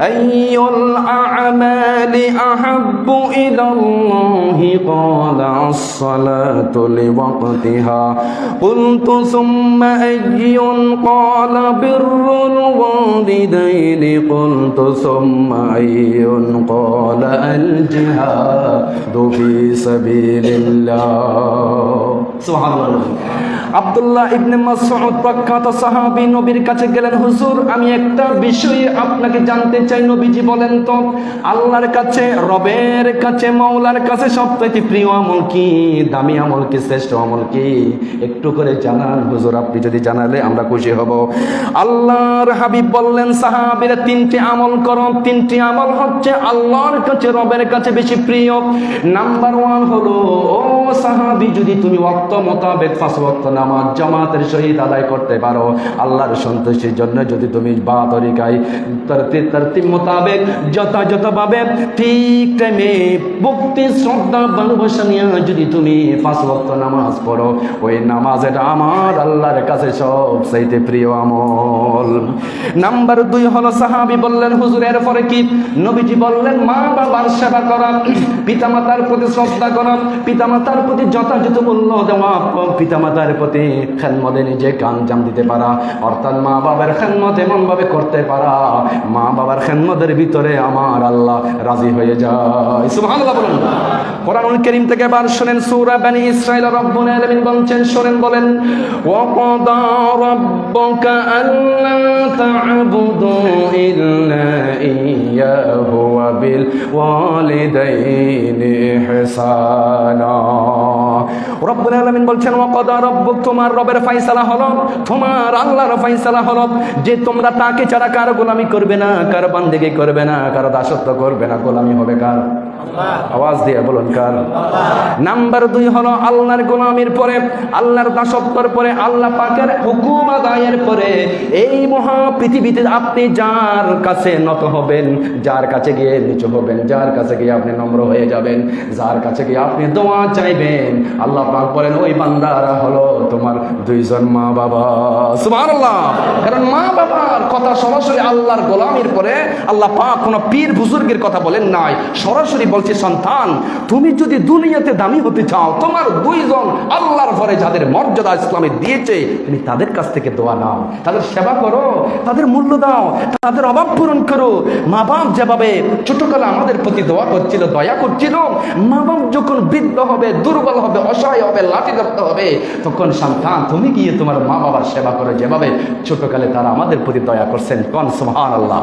أي الأعمال أحب إلى الله؟ قال الصلاة لوقتها قلت ثم أي قال بر الوالدين؟ قلت ثم أي قال الجهاد في سبيل الله. আব্দুল্লাহ ইবনে মাসউদ প্রখ্যাত সাহাবী নবীর কাছে গেলেন, হুজুর, আমি একটা বিষয়ে আপনাকে জানতে চাই। নবীজি বলেন, তো আল্লাহর কাছে, রবের কাছে, মাওলার কাছে সবথেকে প্রিয় আমল কি? দামি আমল কি? শ্রেষ্ঠ আমল কি? একটু করে জানান, হুজুর, আপনি যদি জানালে আমরা খুশি হব। আল্লাহর হাবিব বললেন, সাহাবীরা তিনটি আমল করো। তিনটি আমল হচ্ছে আল্লাহর কাছে, রবের কাছে বেশি প্রিয়। নাম্বার ওয়ান হলো সাহাবি যদি তুমি ওয়াক্ত মোতাবেক পাঁচ ওয়াক্ত নামাজ জামাতের সহিত আদায় করতে পারো, আল্লাহর সন্তুষ্টির জন্য যদি তুমি বা তরিকায় মোতাবেক যথাযথভাবে ঠিক টাইমে ভক্তি, শ্রদ্ধা, ভালোবাসা নিয়ে যদি তুমি পাঁচ ওয়াক্ত নামাজ পড়ো, ওই নামাজ এটা আমার আল্লাহর কাছে সবচাইতে প্রিয় আমল। নাম্বার দুই হলো সাহাবি বললেন, হুজুর এর পরে কি? নবীজি বললেন, মা বাবার সেবা করা, পিতামাতার প্রতি শ্রদ্ধা করা, পিতামাতার প্রতি যথাযথ মূল্য দেওয়া পিতামাতার প্রতি খেনমদে নিজে কাঞ্জাম দিতে পারা। অর্থাৎ মা বাবার খেনমত এমন ভাবে করতে পারা। মা বাবার খেনমতের ভিতরে আমার আল্লাহ রাজি হয়ে যায়। সুবহানাল্লাহ বলেন। থেকে বার শুনেন সূরা বনি ইসরাইল রব্বুল আলামিন বলছেন, শুনেন, বলেন, ওয়াকাদা রাব্বুকা আল্লা তা'বুদু ইল্লা ইয়্যাহু ওয়া বিল ওয়ালিদাইনি ইহসানা। রব্বুল আলমিন বলছেন, ওয়াকাদা রব্বুক, তোমার রবের ফাইসালা হলো, তোমার আল্লাহর ফাইসালা হলো যে তোমরা তাকে ছাড়া কার গোলামি করবে না, কার বান্দিকে করবে না, কার দাসত্ব করবে না, গোলামি হবে কার? আওয়াজ দিয়ে বলুন কার? নাম্বার দুই হলো আল্লাহর গোলামির পরে, আল্লাহর দাসত্বর পরে, আল্লাহ পাকের হুকুম আদায়ের পরে। এই মহা পৃথিবীতে আপনি যার কাছে নত হবেন, যার কাছে গিয়ে নিচু হবেন, যার কাছে গিয়ে আপনি নম্র হয়ে যাবেন, যার কাছে গিয়ে আপনি দোয়া চাইবেন। আল্লাহ পাক বলেন, ওই বান্দারা হলো তোমার দুইজন মা বাবা সুবহানাল্লাহ। কারণ মা বাবার কথা সরাসরি আল্লাহর গোলামির পরে, আল্লাহ পাক কোনো পীর বুজুর্গের কথা বলেন নাই। সরাসরি বলছে, সন্তান, তুমি যদি দুনিয়াতে দামি হতে চাও, তোমার দুইজন আল্লাহর পরে যাদের মর্যাদা ইসলামে দিয়েছে, তুমি তাদের কাছ থেকে দোয়া নাও। তাদের সেবা করো, তাদের মূল্য দাও, তাদের অভাব পূরণ করো। মা বাপ যেভাবে ছোটকালে আমাদের প্রতি দোয়া করছিল, দয়া করছিল, মা বাপ যখন বৃদ্ধ হবে, দুর্বল হবে, অসহায় হবে লাঠি ধরতে হবে, তখন সন্তান, তুমি গিয়ে তোমার মা বাবার সেবা করো। যেভাবে ছোটকালে তারা আমাদের প্রতি দয়া করছেন, কন সুবহানাল্লাহ।